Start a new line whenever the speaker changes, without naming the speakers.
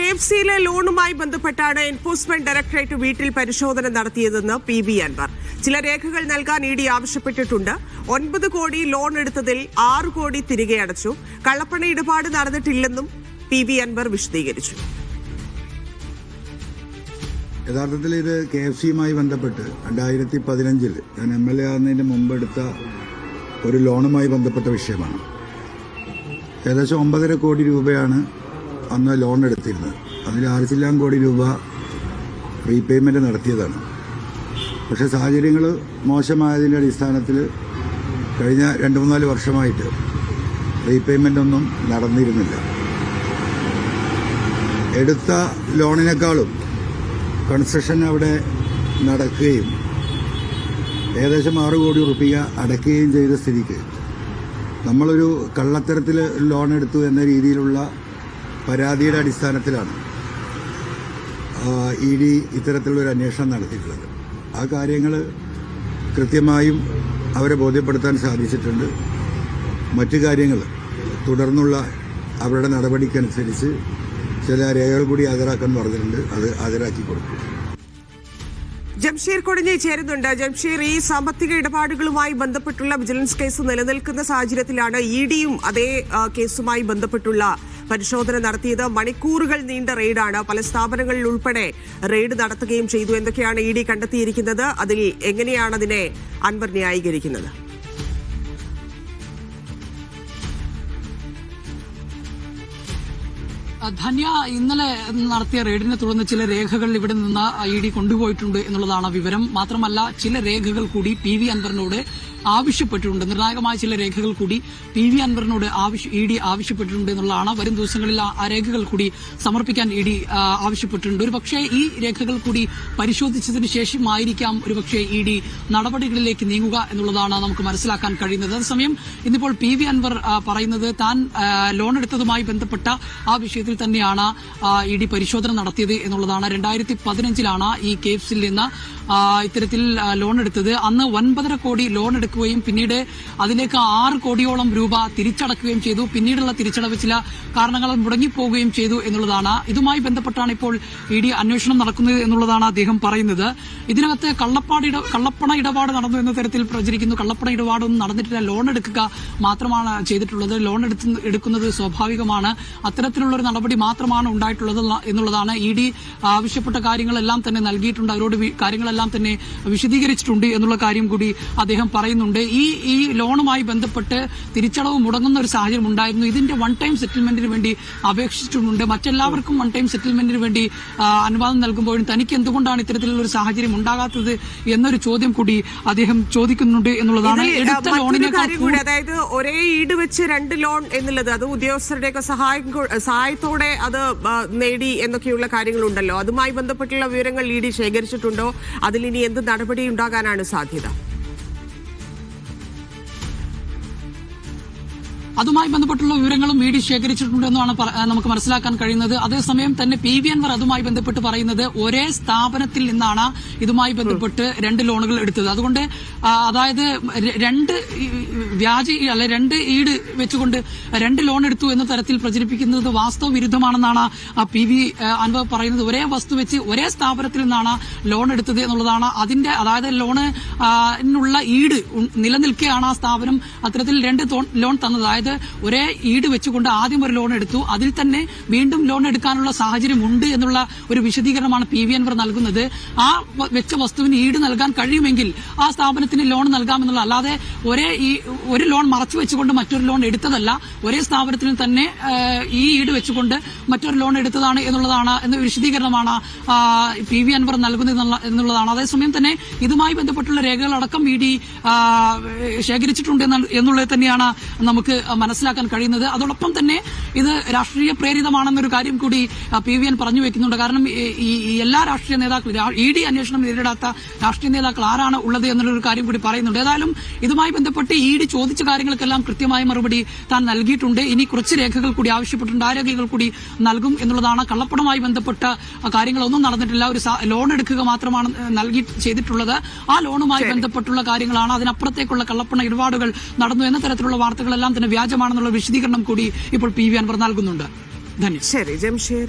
K F സിയിലെ ലോണുമായി ബന്ധപ്പെട്ടാണ് enforcement directorate വീട്ടിൽ പരിശോധന നടത്തിയതെന്ന് പി ബി അൻവർ. ചില രേഖകൾ നൽകാൻ ഇ ഡി ആവശ്യപ്പെട്ടിട്ടുണ്ട്. ഒൻപത് കോടി ലോൺ എടുത്തതിൽ ആറ് കോടി തിരികെ അടച്ചു. കള്ളപ്പണ ഇടപാട് നടന്നിട്ടില്ലെന്നും പി ബി അൻവർ വിശദീകരിച്ചു.
യഥാർത്ഥത്തിൽ ഇത് കെ എഫ് സിയുമായി ബന്ധപ്പെട്ട് രണ്ടായിരത്തി പതിനഞ്ചിൽ ഞാൻ എം എൽ എ ആകുന്നതിന് മുമ്പ് എടുത്ത ഒരു ലോണുമായി ബന്ധപ്പെട്ട വിഷയമാണ്. ഏകദേശം ഒമ്പതര കോടി രൂപയാണ് അന്ന് ലോൺ എടുത്തിരുന്നത്. അതിൽ ആറിച്ചില്ലാം കോടി രൂപ റീപേയ്മെന്റ് നടത്തിയതാണ്. പക്ഷെ സാഹചര്യങ്ങൾ മോശമായതിന്റെ അടിസ്ഥാനത്തിൽ കഴിഞ്ഞ രണ്ട് മൂന്നാൽ വർഷമായിട്ട് റീപേയ്മെന്റ് ഒന്നും നടന്നിരുന്നില്ല. എടുത്ത ലോണിനേക്കാളും കൺസ്ട്രക്ഷൻ അവിടെ നടക്കുകയും ഏകദേശം ആറ് കോടി റുപ്യ അടയ്ക്കുകയും ചെയ്ത സ്ഥിതിക്ക് നമ്മളൊരു കള്ളത്തരത്തിൽ ലോൺ എടുത്തു എന്ന രീതിയിലുള്ള പരാതിയുടെ അടിസ്ഥാനത്തിലാണ് ഇ ഡി ഇത്തരത്തിലുള്ളൊരു അന്വേഷണം നടത്തിയിട്ടുള്ളത്. ആ കാര്യങ്ങൾ കൃത്യമായും അവരെ ബോധ്യപ്പെടുത്താൻ സാധിച്ചിട്ടുണ്ട്. മറ്റു കാര്യങ്ങൾ തുടർന്നുള്ള അവരുടെ നടപടിക്കനുസരിച്ച് ചില രേഖകൾ കൂടി ഹാജരാക്കാൻ പറഞ്ഞിട്ടുണ്ട്. അത് ഹാജരാക്കി കൊടുക്കും.
ജംഷീർ കൊടിഞ്ഞി ചേരുന്നുണ്ട്. ജംഷീർ ഈ സാമ്പത്തിക ഇടപാടുകളുമായി ബന്ധപ്പെട്ടുള്ള വിജിലൻസ് കേസ് നിലനിൽക്കുന്ന സാഹചര്യത്തിലാണ് ഇ ഡിയും അതേ കേസുമായി ബന്ധപ്പെട്ടുള്ള പരിശോധന നടത്തിയത് മണിക്കൂറുകൾ നീണ്ട റെയ്ഡാണ്. പല സ്ഥാപനങ്ങളിൽ ഉൾപ്പെടെ റെയ്ഡ് നടത്തുകയും ചെയ്തു. എന്തൊക്കെയാണ് ഇ ഡി കണ്ടെത്തിയിരിക്കുന്നത്? അതിൽ എങ്ങനെയാണ് അതിനെ അൻവർ ന്യായീകരിക്കുന്നത്?
ധന്യ ഇന്നലെ നടത്തിയ റെയ്ഡിനെ തുടർന്ന് ചില രേഖകൾ ഇവിടെ നിന്ന് ഇ ഡി കൊണ്ടുപോയിട്ടുണ്ട് എന്നുള്ളതാണ് വിവരം. മാത്രമല്ല ചില രേഖകൾ കൂടി പി വി അൻവറിനോട് ആവശ്യപ്പെട്ടിട്ടുണ്ട്. നിർണായകമായ ചില രേഖകൾ കൂടി പി വി അൻവറിനോട് ഇ ഡി ആവശ്യപ്പെട്ടിട്ടുണ്ട് എന്നുള്ളതാണ് വരും ദിവസങ്ങളിൽ ആ- രേഖകൾ കൂടി സമർപ്പിക്കാൻ ഇ ഡി ആവശ്യപ്പെട്ടിട്ടുണ്ട്. ഒരു പക്ഷേ ഈ രേഖകൾ കൂടി പരിശോധിച്ചതിന് ശേഷമായിരിക്കാം ഒരുപക്ഷേ ഇ ഡി നടപടികളിലേക്ക് നീങ്ങുക എന്നുള്ളതാണ് നമുക്ക് മനസ്സിലാക്കാൻ കഴിയുന്നത്. അതേസമയം ഇന്നിപ്പോൾ പി വി അൻവർ പറയുന്നത് താൻ ലോൺ എടുത്തതുമായി ബന്ധപ്പെട്ട ആ വിഷയത്തിൽ തന്നെയാണ് ഇ ഡി പരിശോധന നടത്തിയത് എന്നുള്ളതാണ്. രണ്ടായിരത്തി പതിനഞ്ചിലാണ് ഈ കേസിൽ നിന്ന് ഇത്തരത്തിൽ ലോൺ എടുത്തത്. അന്ന് ഒൻപതര കോടി ലോൺ എടുക്കുകയും പിന്നീട് അതിലേക്ക് ആറ് കോടിയോളം രൂപ തിരിച്ചടക്കുകയും ചെയ്തു. പിന്നീടുള്ള തിരിച്ചടവ് ചില കാരണങ്ങളാൽ മുടങ്ങിപ്പോവുകയും ചെയ്തു എന്നുള്ളതാണ്. ഇതുമായി ബന്ധപ്പെട്ടാണ് ഇപ്പോൾ ഇ ഡി അന്വേഷണം നടക്കുന്നത് എന്നുള്ളതാണ് അദ്ദേഹം പറയുന്നത്. ഇതിനകത്ത് കള്ളപ്പാട് കള്ളപ്പണ ഇടപാട് നടന്നു എന്ന തരത്തിൽ പ്രചരിക്കുന്നു. കള്ളപ്പണ ഇടപാടൊന്നും നടന്നിട്ടില്ല. ലോൺ എടുക്കുക മാത്രമാണ് ചെയ്തിട്ടുള്ളത്. ലോൺ എടുക്കുന്നത് സ്വാഭാവികമാണ്. അത്തരത്തിലുള്ള ഒരു നടപടി മാത്രമാണ് ഉണ്ടായിട്ടുള്ളത് എന്നുള്ളതാണ്. ഇ ഡി ആവശ്യപ്പെട്ട കാര്യങ്ങളെല്ലാം തന്നെ നൽകിയിട്ടുണ്ട്. അവരോട് കാര്യങ്ങളെല്ലാം തന്നെ വിശദീകരിച്ചിട്ടുണ്ട് എന്നുള്ള കാര്യം കൂടി അദ്ദേഹം പറയുന്നുണ്ട്. ഈ ഈ ലോണുമായി ബന്ധപ്പെട്ട് തിരിച്ചടവ് മുടങ്ങുന്ന ഒരു സാഹചര്യം ഉണ്ടായിരുന്നു. ഇതിന്റെ വൺ ടൈം സെറ്റിൽമെന്റിന് വേണ്ടി അപേക്ഷിച്ചിട്ടുണ്ട് മറ്റെല്ലാവർക്കും വൺ ടൈം സെറ്റിൽമെന്റിന് വേണ്ടി അനുവാദം നൽകുമ്പോഴും തനിക്ക് എന്തുകൊണ്ടാണ് ഇത്തരത്തിലുള്ള ഒരു സാഹചര്യം ഉണ്ടാകാത്തത് എന്നൊരു ചോദ്യം കൂടി അദ്ദേഹം ചോദിക്കുന്നുണ്ട് എന്നുള്ളതാണ് എടുത്ത
ലോണിനെ അതായത് ഒരേ ഈട് വെച്ച് രണ്ട് ലോൺ എന്നുള്ളത് അത് ഉദ്യോഗസ്ഥരുടെയൊക്കെ സഹായം കൊ- സഹായത്തോടെ അത് നേടി എന്നൊക്കെയുള്ള കാര്യങ്ങളുണ്ടല്ലോ. അതുമായി ബന്ധപ്പെട്ടുള്ള വിവരങ്ങൾ ഇ ഡി ശേഖരിച്ചിട്ടുണ്ടോ? അതിൽ ഇനി എന്ത് നടപടി ഉണ്ടാകാനാണ് സാധ്യത?
അതുമായി ബന്ധപ്പെട്ടുള്ള വിവരങ്ങളും ഇ ഡി ശേഖരിച്ചിട്ടുണ്ടെന്നാണ് നമുക്ക് മനസ്സിലാക്കാൻ കഴിയുന്നത്. അതേസമയം തന്നെ പി വി അൻവർ അതുമായി ബന്ധപ്പെട്ട് പറയുന്നത് ഒരേ സ്ഥാപനത്തിൽ നിന്നാണ് ഇതുമായി ബന്ധപ്പെട്ട് രണ്ട് ലോണുകൾ എടുത്തത്. അതുകൊണ്ട് അതായത് രണ്ട് വ്യാജ അല്ലെ രണ്ട് ഈട് വെച്ചുകൊണ്ട് രണ്ട് ലോൺ എടുത്തു എന്ന തരത്തിൽ പ്രചരിപ്പിക്കുന്നത് വാസ്തവ വിരുദ്ധമാണെന്നാണ് പി വി അൻവർ പറയുന്നത്. ഒരേ വസ്തു വെച്ച് ഒരേ സ്ഥാപനത്തിൽ നിന്നാണ് ലോൺ എടുത്തത് എന്നുള്ളതാണ് അതിന്റെ അതായത് ലോണ് ഉള്ള ഈട് നിലനിൽക്കെയാണ് ആ സ്ഥാപനം അത്തരത്തിൽ രണ്ട് ലോൺ തന്നത്. അതായത് ഒരേ ഈട് വെച്ചുകൊണ്ട് ആദ്യം ഒരു ലോൺ എടുത്തു. അതിൽ തന്നെ വീണ്ടും ലോൺ എടുക്കാനുള്ള സാഹചര്യം ഉണ്ട് എന്നുള്ള ഒരു വിശദീകരണമാണ് പി വി നൽകുന്നത്. ആ വെച്ച വസ്തുവിന് ഈട് നൽകാൻ കഴിയുമെങ്കിൽ ആ സ്ഥാപനത്തിന് ലോൺ നൽകാമെന്നുള്ള അല്ലാതെ ഒരേ ഈ ഒരു ലോൺ മറച്ചു വെച്ചുകൊണ്ട് മറ്റൊരു ലോൺ എടുത്തതല്ല. ഒരേ സ്ഥാപനത്തിന് തന്നെ ഈ ഈട് വെച്ചുകൊണ്ട് മറ്റൊരു ലോൺ എടുത്തതാണ് എന്നുള്ളതാണ് എന്ന വിശദീകരണമാണ് പി വി അൻവർ നൽകുന്നത് എന്നുള്ളതാണ്. അതേസമയം തന്നെ ഇതുമായി ബന്ധപ്പെട്ടുള്ള രേഖകളടക്കം ഇ ഡി ശേഖരിച്ചിട്ടുണ്ട് എന്ന- എന്നുള്ളത് തന്നെയാണ് നമുക്ക് മനസ്സിലാക്കാൻ കഴിയുന്നത്. അതോടൊപ്പം തന്നെ ഇത് രാഷ്ട്രീയ പ്രേരിതമാണെന്നൊരു കാര്യം കൂടി പി വി എൻ പറഞ്ഞു വെക്കുന്നുണ്ട്. കാരണം ഈ- എല്ലാ രാഷ്ട്രീയ നേതാക്കളും ഇ ഡി അന്വേഷണം നേരിടാത്ത രാഷ്ട്രീയ നേതാക്കൾ ആരാണ് ഉള്ളത് എന്നുള്ളൊരു കാര്യം കൂടി പറയുന്നുണ്ട്. ഏതായാലും ഇതുമായി ബന്ധപ്പെട്ട് ഇ ഡി ചോദിച്ച കാര്യങ്ങൾക്കെല്ലാം കൃത്യമായ മറുപടി താൻ നൽകിയിട്ടുണ്ട്. ഇനി കുറച്ച് രേഖകൾ കൂടി ആവശ്യപ്പെട്ടിട്ടുണ്ട്. ആ രേഖകൾ കൂടി നൽകും എന്നുള്ളതാണ് കള്ളപ്പണമായി ബന്ധപ്പെട്ട കാര്യങ്ങളൊന്നും നടന്നിട്ടില്ല. ഒരു ലോൺ എടുക്കുക മാത്രമാണ് നൽകി ചെയ്തിട്ടുള്ളത്. ആ ലോണുമായി ബന്ധപ്പെട്ടുള്ള കാര്യങ്ങളാണ്. അതിനപ്പുറത്തേക്കുള്ള കള്ളപ്പണ ഇടപാടുകൾ നടന്നു എന്ന തരത്തിലുള്ള വാർത്തകളെല്ലാം തന്നെ വ്യാജമാണെന്നുള്ള വിശദീകരണം കൂടി ഇപ്പോൾ പി വി അൻവർ നൽകുന്നുണ്ട്. ധന്യ
ശരി ജംഷീർ.